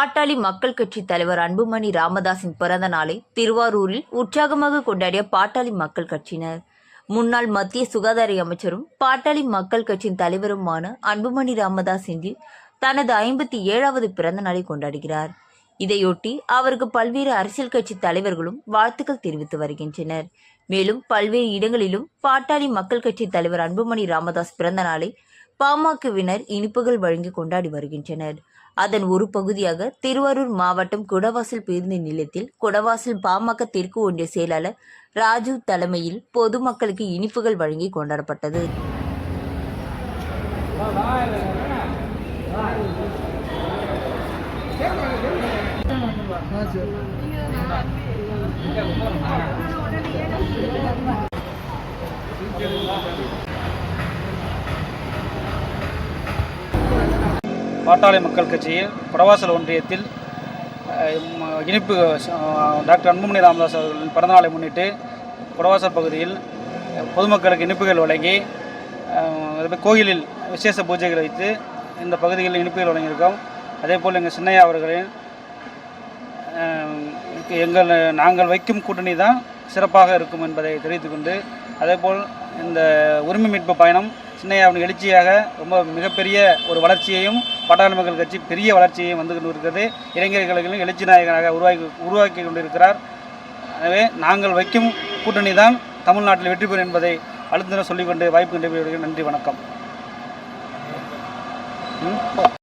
பாட்டாளி மக்கள் கட்சி தலைவர் அன்புமணி ராமதாஸின் பிறந்த நாளை திருவாரூரில் உற்சாகமாக கொண்டாடிய பாட்டாளி மக்கள் கட்சியினர். முன்னாள் மத்திய சுகாதார அமைச்சரும் பாட்டாளி மக்கள் கட்சியின் தலைவருமான அன்புமணி ராமதாஸ் இன்று தனது ஐம்பத்தி ஏழாவது பிறந்த நாளை கொண்டாடுகிறார். இதையொட்டி அவருக்கு பல்வேறு அரசியல் கட்சி தலைவர்களும் வாழ்த்துக்கள் தெரிவித்து வருகின்றனர். மேலும் பல்வேறு இடங்களிலும் பாட்டாளி மக்கள் கட்சி தலைவர் அன்புமணி ராமதாஸ் பிறந்த நாளை பாமகவினர் இனிப்புகள் வழங்கி கொண்டாடி வருகின்றனர். அதன் ஒரு பகுதியாக திருவாரூர் மாவட்டம் குடவாசல் பேருந்து நிலையத்தில் குடவாசல் பாமக தெற்கு ஒன்றிய செயலாளர் ராஜு தலைமையில் பொதுமக்களுக்கு இனிப்புகள் வழங்கி கொண்டாடப்பட்டது. பாட்டாளி மக்கள் கட்சியில் குடவாசல் ஒன்றியத்தில் இனிப்பு டாக்டர் அன்புமணி ராமதாஸ் அவர்களின் பிறந்தநாளை முன்னிட்டு புறவாசல் பகுதியில் பொதுமக்களுக்கு இனிப்புகள் வழங்கி கோயிலில் விசேஷ பூஜைகள் வைத்து இந்த பகுதிகளில் இனிப்புகள் வழங்கியிருக்கோம். அதே போல் எங்கள் சின்னையா அவர்களின் எங்கள் நாங்கள் வைக்கும் கூட்டணி தான் சிறப்பாக இருக்கும் என்பதை தெரிவித்துக்கொண்டு அதேபோல் இந்த உரிமை மீட்பு பயணம் சின்னையாவின் எழுச்சியாக ரொம்ப மிகப்பெரிய ஒரு வளர்ச்சியையும் பாட்டாளி மக்கள் கட்சி பெரிய வளர்ச்சியை வந்து கொண்டு இருக்கிறது இளைஞர்களுக்கும் எழுச்சி நாயகனாக உருவாக்கி உருவாக்கி கொண்டிருக்கிறார். எனவே நாங்கள் வைக்கும் கூட்டணி தான் தமிழ்நாட்டில் வெற்றி பெறும் என்பதை அழுத்தினர் சொல்லிக்கொண்டு வாய்ப்பு கண்டு நன்றி வணக்கம். ம்?